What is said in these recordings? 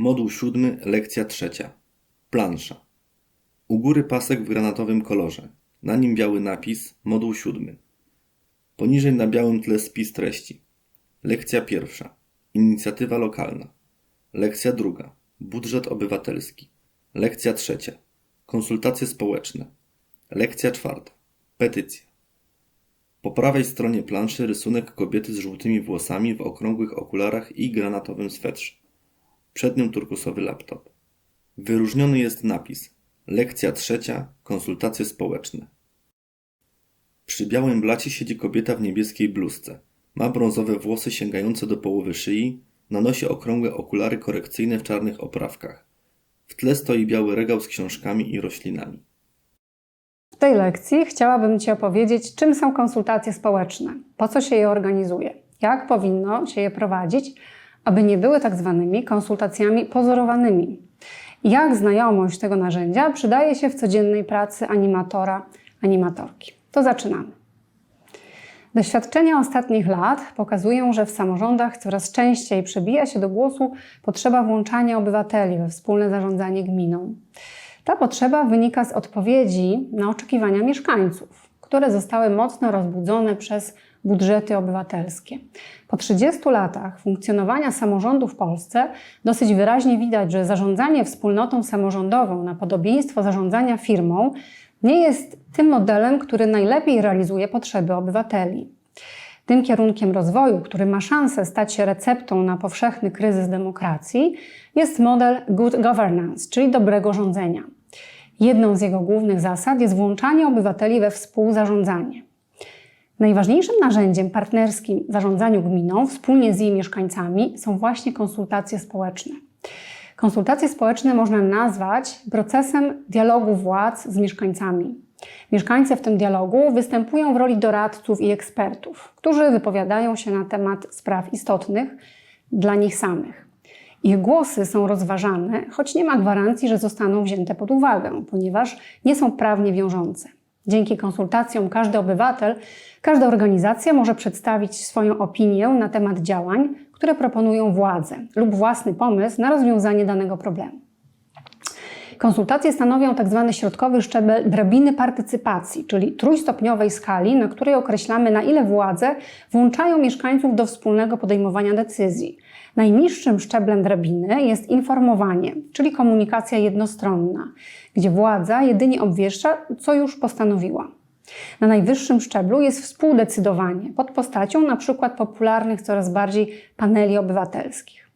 Moduł siódmy, lekcja trzecia. Plansza. U góry pasek w granatowym kolorze. Na nim biały napis, moduł siódmy. Poniżej na białym tle spis treści. Lekcja pierwsza. Inicjatywa lokalna. Lekcja druga. Budżet obywatelski. Lekcja trzecia. Konsultacje społeczne. Lekcja czwarta. Petycja. Po prawej stronie planszy rysunek kobiety z żółtymi włosami w okrągłych okularach i granatowym swetrze. Przed nią turkusowy laptop. Wyróżniony jest napis Lekcja trzecia, konsultacje społeczne. Przy białym blacie siedzi kobieta w niebieskiej bluzce. Ma brązowe włosy sięgające do połowy szyi, na nosie okrągłe okulary korekcyjne w czarnych oprawkach. W tle stoi biały regał z książkami i roślinami. W tej lekcji chciałabym Ci opowiedzieć, czym są konsultacje społeczne, po co się je organizuje, jak powinno się je prowadzić, aby nie były tak zwanymi konsultacjami pozorowanymi. Jak znajomość tego narzędzia przydaje się w codziennej pracy animatora, animatorki. To zaczynamy. Doświadczenia ostatnich lat pokazują, że w samorządach coraz częściej przebija się do głosu potrzeba włączania obywateli we wspólne zarządzanie gminą. Ta potrzeba wynika z odpowiedzi na oczekiwania mieszkańców, które zostały mocno rozbudzone przez budżety obywatelskie. Po 30 latach funkcjonowania samorządu w Polsce dosyć wyraźnie widać, że zarządzanie wspólnotą samorządową na podobieństwo zarządzania firmą nie jest tym modelem, który najlepiej realizuje potrzeby obywateli. Tym kierunkiem rozwoju, który ma szansę stać się receptą na powszechny kryzys demokracji, jest model good governance, czyli dobrego rządzenia. Jedną z jego głównych zasad jest włączanie obywateli we współzarządzanie. Najważniejszym narzędziem partnerskim w zarządzaniu gminą wspólnie z jej mieszkańcami są właśnie konsultacje społeczne. Konsultacje społeczne można nazwać procesem dialogu władz z mieszkańcami. Mieszkańcy w tym dialogu występują w roli doradców i ekspertów, którzy wypowiadają się na temat spraw istotnych dla nich samych. Ich głosy są rozważane, choć nie ma gwarancji, że zostaną wzięte pod uwagę, ponieważ nie są prawnie wiążące. Dzięki konsultacjom każdy obywatel, każda organizacja może przedstawić swoją opinię na temat działań, które proponują władze lub własny pomysł na rozwiązanie danego problemu. Konsultacje stanowią tzw. środkowy szczebel drabiny partycypacji, czyli trójstopniowej skali, na której określamy, na ile władze włączają mieszkańców do wspólnego podejmowania decyzji. Najniższym szczeblem drabiny jest informowanie, czyli komunikacja jednostronna, gdzie władza jedynie obwieszcza, co już postanowiła. Na najwyższym szczeblu jest współdecydowanie pod postacią przykład popularnych coraz bardziej paneli obywatelskich.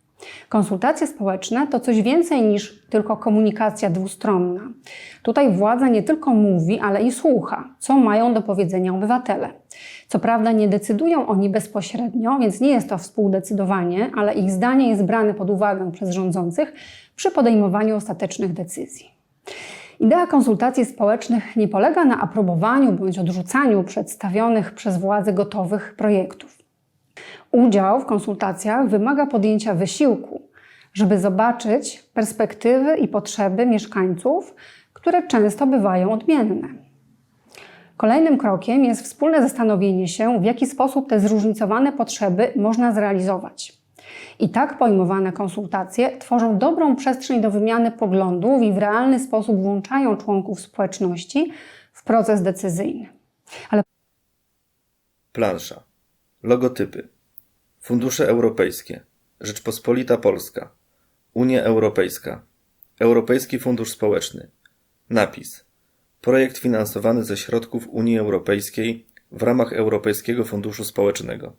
Konsultacje społeczne to coś więcej niż tylko komunikacja dwustronna. Tutaj władza nie tylko mówi, ale i słucha, co mają do powiedzenia obywatele. Co prawda nie decydują oni bezpośrednio, więc nie jest to współdecydowanie, ale ich zdanie jest brane pod uwagę przez rządzących przy podejmowaniu ostatecznych decyzji. Idea konsultacji społecznych nie polega na aprobowaniu bądź odrzucaniu przedstawionych przez władze gotowych projektów. Udział w konsultacjach wymaga podjęcia wysiłku, żeby zobaczyć perspektywy i potrzeby mieszkańców, które często bywają odmienne. Kolejnym krokiem jest wspólne zastanowienie się, w jaki sposób te zróżnicowane potrzeby można zrealizować. I tak pojmowane konsultacje tworzą dobrą przestrzeń do wymiany poglądów i w realny sposób włączają członków społeczności w proces decyzyjny. Ale Plansza. Logotypy. Fundusze europejskie. Rzeczpospolita Polska. Unia Europejska. Europejski Fundusz Społeczny. Napis. Projekt finansowany ze środków Unii Europejskiej w ramach Europejskiego Funduszu Społecznego.